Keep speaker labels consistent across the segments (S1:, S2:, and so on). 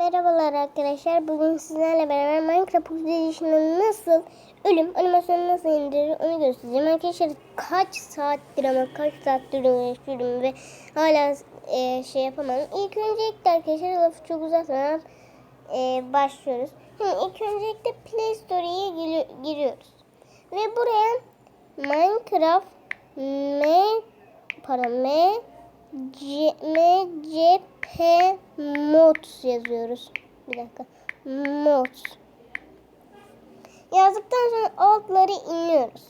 S1: Merhabalar arkadaşlar. Bugün sizlerle beraber Minecraft Edition'ın nasıl ölüm animasyonu nasıl indirir onu göstereceğim. Arkadaşlar kaç saattir ama kaç saattir uğraşıyorum ve hala e, şey yapamadım. İlk öncelikle arkadaşlar lafı çok uzatmadan e, başlıyoruz. Şimdi ilk öncelikle Play Store'ya giri- giriyoruz. Ve buraya Minecraft M para M C, M, C, P, Mods yazıyoruz. Bir dakika. Mods. Yazdıktan sonra altları iniyoruz.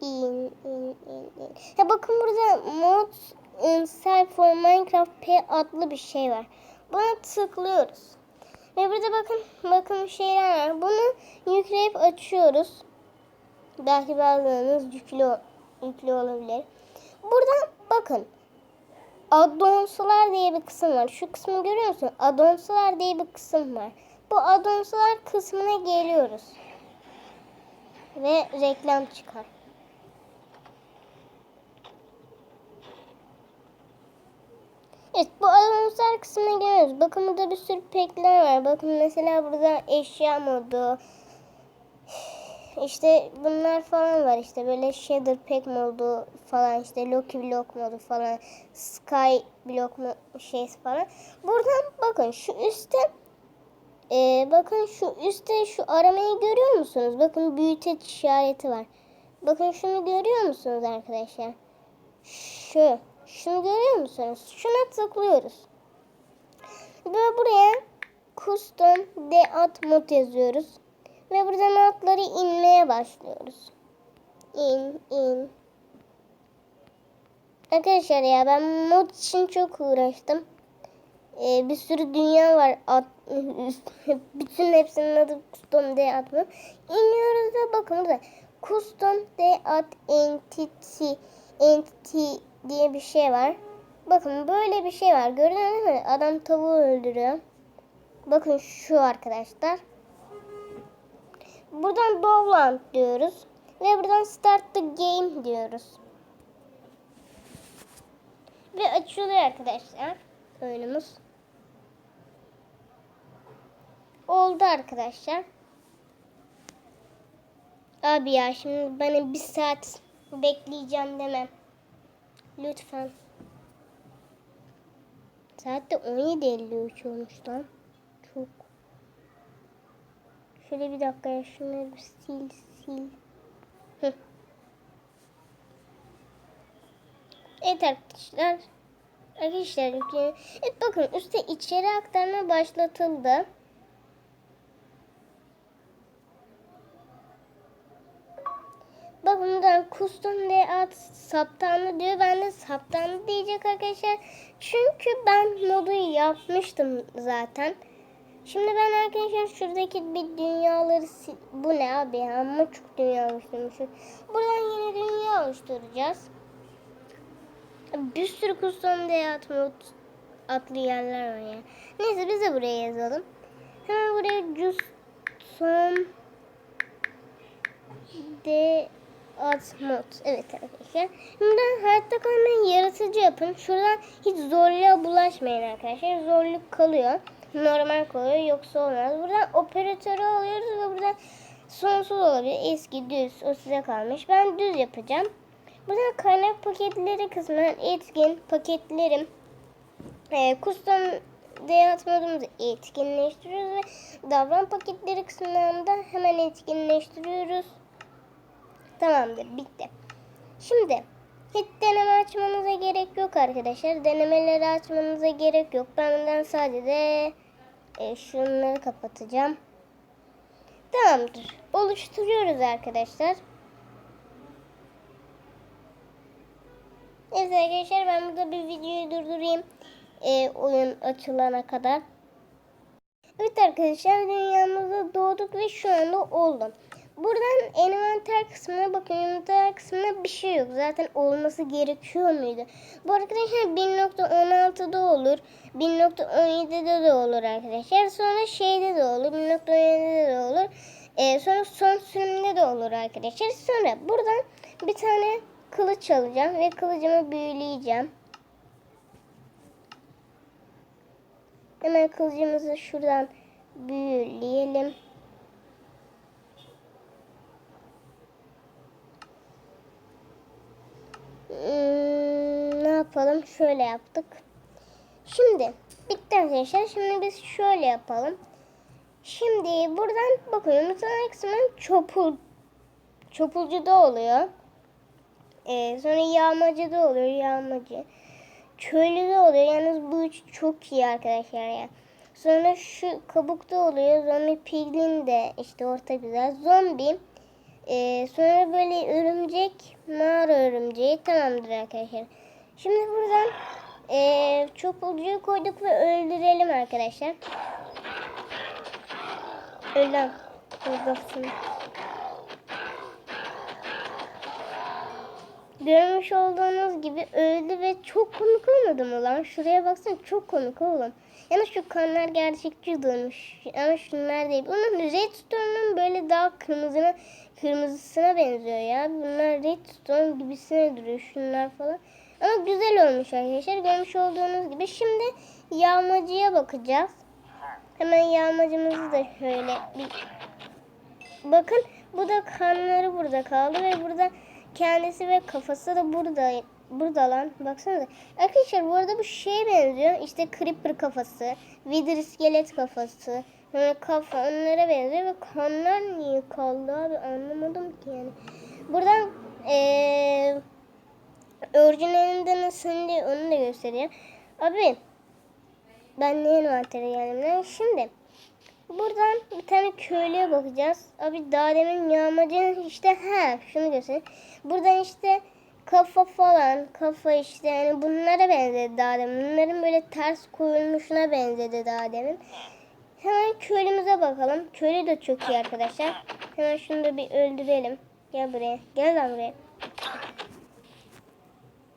S1: İn, in, in, in. Ya bakın burada Mods Inside for Minecraft P adlı bir şey var. Buna tıklıyoruz. Ve burada bakın bakın şeyler var. Bunu yükleyip açıyoruz. Belki bazılarınız yüklü, yüklü olabilir. Buradan bakın. Addonslar diye bir kısım var. Şu kısmı görüyor musun? Addonslar diye bir kısım var. Bu addonslar kısmına geliyoruz. Ve reklam çıkar. Evet bu addonslar kısmına geliyoruz. Bakın burada bir sürü pekler var. Bakın mesela burada eşya modu, işte bunlar falan var işte böyle shader pack modu falan işte Loki block modu falan sky block mo şey falan. Buradan bakın şu üstte e, bakın şu üstte şu aramayı görüyor musunuz? Bakın büyüteç işareti var. Bakın şunu görüyor musunuz arkadaşlar? Şu. Şunu görüyor musunuz? Şuna tıklıyoruz. Ve buraya custom deat mod yazıyoruz. Ve buradan altları inmeye başlıyoruz. İn, in. Arkadaşlar ya ben mod için çok uğraştım. Ee, bir sürü dünya var. At, bütün hepsinin adı custom D at mı? İniyoruz ve bakın burada custom D at entity entity diye bir şey var. Bakın böyle bir şey var. Gördünüz mü? Adam tavuğu öldürüyor. Bakın şu arkadaşlar. Buradan Dovland diyoruz. Ve buradan Start the Game diyoruz. Ve açılıyor arkadaşlar oyunumuz. Oldu arkadaşlar. Abi ya şimdi bana bir saat bekleyeceğim demem. Lütfen. Saat de 17.53 olmuş lan. Şöyle bir dakika ya şunları sil sil. Hı. Evet arkadaşlar. Arkadaşlar evet bakın üstte içeri aktarma başlatıldı. Bakın buradan custom layout saptandı diyor. Ben de saptandı diyecek arkadaşlar. Çünkü ben modu yapmıştım zaten. Şimdi ben arkadaşlar şuradaki bir dünyaları bu ne abi ya ama çok dünya oluşturmuşum. Buradan yeni dünya oluşturacağız. Bir sürü custom layout mod adlı yerler var ya. Neyse biz de buraya yazalım. Hemen buraya custom de Ad mod. Evet arkadaşlar. Şimdi hayatta kalmayı yaratıcı yapın. Şuradan hiç zorluğa bulaşmayın arkadaşlar. Zorluk kalıyor. Normal kalıyor. Yoksa olmaz. Buradan operatörü alıyoruz ve buradan sonsuz olabilir. Eski, düz. O size kalmış. Ben düz yapacağım. Buradan kaynak paketleri kısmından etkin paketlerim. E, custom Deyat modumuzu etkinleştiriyoruz ve davran paketleri kısmından da hemen etkinleştiriyoruz. Tamamdır bitti. Şimdi hiç deneme açmanıza gerek yok arkadaşlar. Denemeleri açmanıza gerek yok. Benden sadece e, şunları kapatacağım. Tamamdır. Oluşturuyoruz arkadaşlar. Evet arkadaşlar ben burada bir videoyu durdurayım. E, oyun açılana kadar. Evet arkadaşlar dünyamızda doğduk ve şu anda oldum. Buradan envanter kısmına bakın. Envanter kısmında bir şey yok. Zaten olması gerekiyor muydu? Bu arkadaşlar 1.16'da olur. 1.17'de de olur arkadaşlar. Sonra şeyde de olur. 1.17'de de olur. Ee, sonra son sürümde de olur arkadaşlar. Sonra buradan bir tane kılıç alacağım ve kılıcımı büyüleyeceğim. Hemen kılıcımızı şuradan büyüleyelim. Ne yapalım? Şöyle yaptık. Şimdi bitti arkadaşlar. Şimdi biz şöyle yapalım. Şimdi buradan bakıyorum. Mesela kısmen çopul çopulcuda oluyor. Ee, sonra yağmacıda oluyor. Yağmacı. Köylüde oluyor. Yalnız bu üç çok iyi arkadaşlar ya. Sonra şu kabukta oluyor. Zombi piglin de işte orta güzel. Zombi. Ee, sonra böyle örümcek. Mağara örümceği. Tamamdır arkadaşlar. Şimdi buradan ee, çopulcuyu koyduk ve öldürelim arkadaşlar. Öldüm. Öldürsün. Görmüş olduğunuz gibi öldü ve çok komik olmadı mı lan? Şuraya baksana çok komik oğlum. Yani şu kanlar gerçekçi durmuş. Ama şunlar değil. Bunun redstone'un böyle daha kırmızına kırmızısına benziyor ya. Bunlar redstone gibisine duruyor şunlar falan. Ama güzel olmuş arkadaşlar. Görmüş olduğunuz gibi. Şimdi yağmacıya bakacağız. Hemen yağmacımızı da şöyle bir Bakın bu da kanları burada kaldı ve burada kendisi ve kafası da burada burada lan. Baksanıza. Arkadaşlar bu arada bu şeye benziyor. İşte Creeper kafası, Wither iskelet kafası, böyle kafa onlara benziyor ve kanlar niye kaldı abi anlamadım ki yani. Buradan eee orijinalinde nasıl diye onu da göstereyim. Abi ben ne envanteri yani. Şimdi Buradan bir tane köylüye bakacağız. Abi daha demin yağmacının işte ha şunu göstereyim. Buradan işte kafa falan kafa işte yani bunlara benzedi daha demin. Bunların böyle ters koyulmuşuna benzedi daha demin. Hemen köylümüze bakalım. Köylü de çok iyi arkadaşlar. Hemen şunu da bir öldürelim. Gel buraya. Gel lan buraya.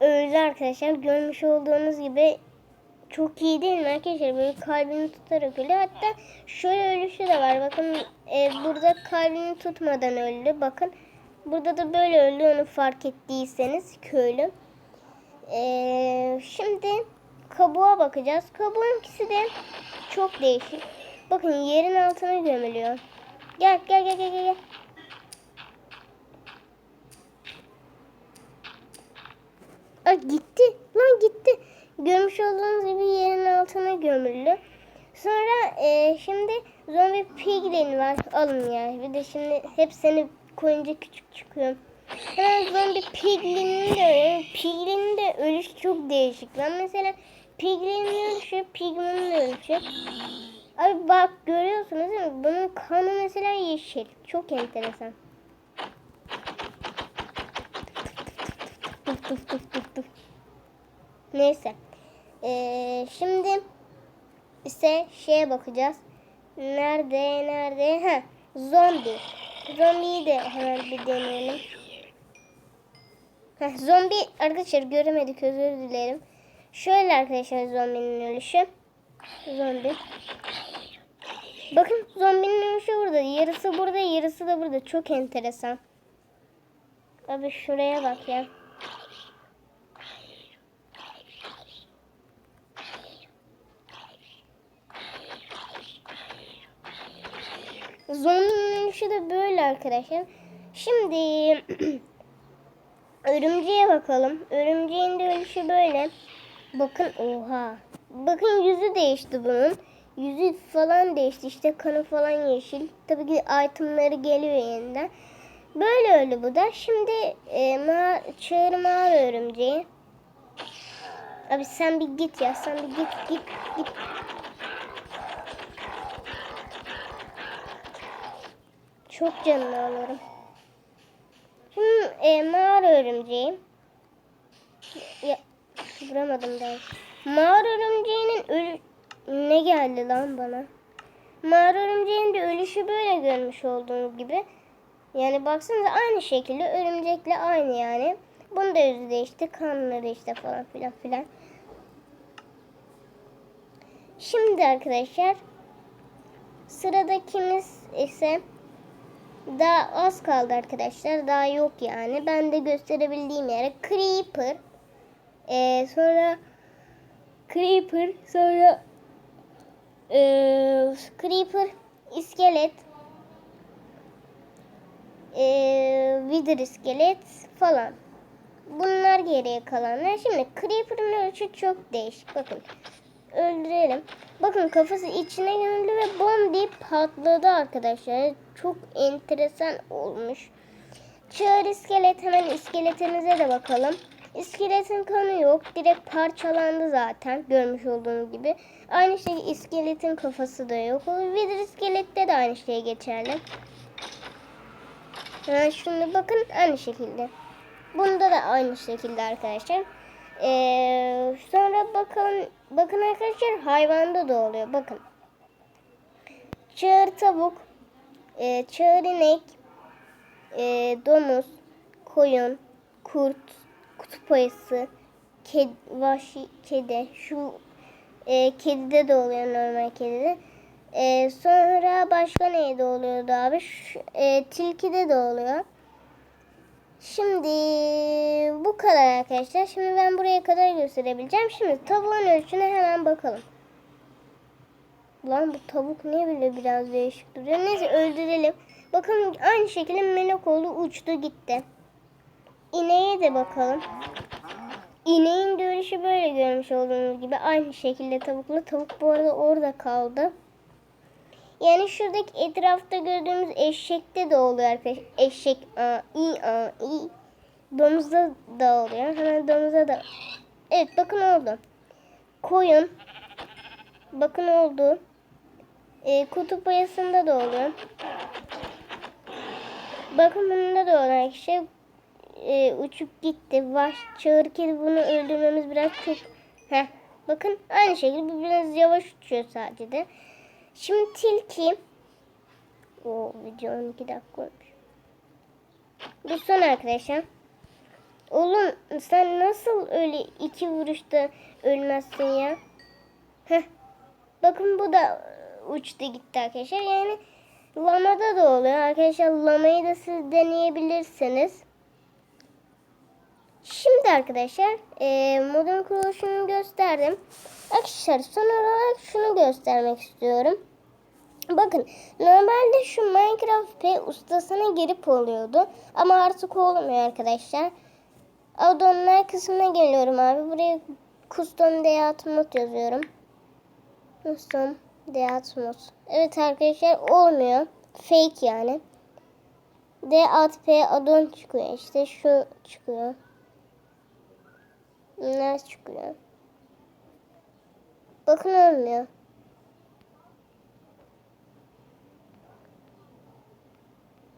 S1: Öldü arkadaşlar. Görmüş olduğunuz gibi çok iyi değil mi arkadaşlar? Böyle kalbini tutarak ölüyor. Hatta şöyle ölüşü de var. Bakın e, burada kalbini tutmadan öldü. Bakın burada da böyle öldü onu fark ettiyseniz köylü. E, şimdi kabuğa bakacağız. Kabuğun ikisi de çok değişik. Bakın yerin altına gömülüyor. Gel gel gel gel gel. Aa, gitti. Lan gitti. Görmüş olduğunuz gibi yerin altına gömüldü. Sonra e, şimdi zombi piglin var. Alın ya. Bir de şimdi hepsini koyunca küçük çıkıyor. Hemen zombi piglinin de öyle. Piglinin de ölüş çok değişik. Ben mesela piglinin ölüşü, pigmanın ölüşü. Abi bak görüyorsunuz değil mi? Bunun kanı mesela yeşil. Çok enteresan. Neyse. Ee, şimdi ise şeye bakacağız. Nerede? Nerede? Ha, zombi. Zombiyi de hemen bir deneyelim. Heh, zombi arkadaşlar göremedik özür dilerim. Şöyle arkadaşlar zombinin ölüşü. Zombi. Bakın zombinin ölüşü burada. Yarısı burada, yarısı da burada. Çok enteresan. Abi şuraya bak ya. Zombinin ölüşü de böyle arkadaşlar. Şimdi örümceğe bakalım. Örümceğin de ölüşü böyle. Bakın oha. Bakın yüzü değişti bunun. Yüzü falan değişti. İşte kanı falan yeşil. Tabii ki itemları geliyor yeniden. Böyle öyle bu da. Şimdi e, ma çağır mağara örümceği. Abi sen bir git ya. Sen bir git git git. Çok canını alırım. Şimdi e, mağara örümceği. Ya, vuramadım daha. Mağara örümceğinin ölü... Ne geldi lan bana? Mağara örümceğinin de ölüşü böyle görmüş olduğunuz gibi. Yani baksanıza aynı şekilde örümcekle aynı yani. Bunun da yüzü değişti. Kanları işte falan filan filan. Şimdi arkadaşlar sıradakimiz ise daha az kaldı arkadaşlar. Daha yok yani. Ben de gösterebildiğim yere Creeper. Ee, sonra Creeper. Sonra creeper, iskelet, ee, wither iskelet falan. Bunlar geriye kalanlar. Şimdi creeper'ın ölçü çok değişik. Bakın öldürelim. Bakın kafası içine gömüldü ve bom deyip patladı arkadaşlar. Çok enteresan olmuş. Çağır iskelet hemen iskeletinize de bakalım. İskeletin kanı yok. Direkt parçalandı zaten. Görmüş olduğunuz gibi. Aynı şey iskeletin kafası da yok. Wither iskelette de aynı şey geçerli. Ha, şimdi bakın aynı şekilde. Bunda da aynı şekilde arkadaşlar. Ee, sonra bakalım bakın arkadaşlar hayvanda da oluyor. Bakın. Çığır tavuk, e, çığır inek, e, domuz, koyun, kurt, kutup ayısı, ked, vahşi kedi, şu e, kedide de oluyor normal kedide. E, sonra başka neyde oluyordu abi? Şu, e, tilkide de oluyor. Şimdi bu kadar arkadaşlar. Şimdi ben buraya kadar gösterebileceğim. Şimdi tavuğun ölçüne hemen bakalım. Lan bu tavuk niye böyle biraz değişik duruyor? Neyse öldürelim. Bakın aynı şekilde Melokoğlu uçtu gitti. İneğe de bakalım. İneğin dönüşü böyle görmüş olduğunuz gibi aynı şekilde tavukla. Tavuk bu arada orada kaldı. Yani şuradaki etrafta gördüğümüz eşekte de oluyor arkadaşlar. Eşek a i a i. Domuzda da oluyor. Hemen domuza da. Evet bakın oldu. Koyun. Bakın oldu. E, kutup ayısında da oluyor. Bakın bunda da olan kişi e, uçup gitti. Vah çağır kedi bunu öldürmemiz biraz çok. Heh. Bakın aynı şekilde biraz yavaş uçuyor sadece de. Şimdi tilki. O video 12 dakika olmuş. Bu son arkadaşlar. Oğlum sen nasıl öyle iki vuruşta ölmezsin ya? Heh. Bakın bu da uçtu gitti arkadaşlar. Yani lamada da oluyor. Arkadaşlar lamayı da siz deneyebilirsiniz. Şimdi arkadaşlar e, modun kuruluşunu gösterdim. Arkadaşlar son olarak şunu göstermek istiyorum. Bakın normalde şu Minecraft P ustasına girip oluyordu. Ama artık olmuyor arkadaşlar. Addonlar kısmına geliyorum abi. Buraya custom mod yazıyorum. Custom mod. Evet arkadaşlar olmuyor. Fake yani. Deat P addon çıkıyor işte. Şu çıkıyor. Bunlar çıkıyor. Bakın olmuyor.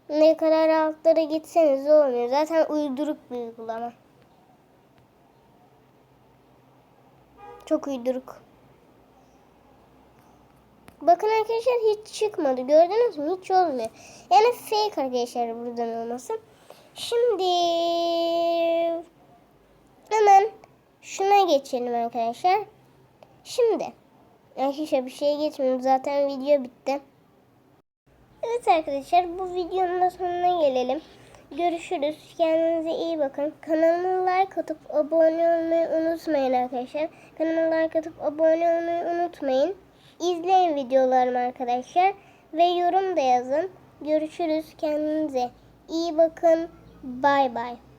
S1: Ne kadar altlara gitseniz olmuyor. Zaten uyduruk bir uygulama. Çok uyduruk. Bakın arkadaşlar hiç çıkmadı. Gördünüz mü? Hiç olmuyor. Yani fake arkadaşlar buradan olması. Şimdi hemen şuna geçelim arkadaşlar. Şimdi arkadaşlar bir şeye geçmiyorum. Zaten video bitti. Evet arkadaşlar bu videonun da sonuna gelelim. Görüşürüz. Kendinize iyi bakın. Kanalıma like atıp abone olmayı unutmayın arkadaşlar. Kanalıma like atıp abone olmayı unutmayın. İzleyin videolarımı arkadaşlar. Ve yorum da yazın. Görüşürüz. Kendinize iyi bakın. Bay bay.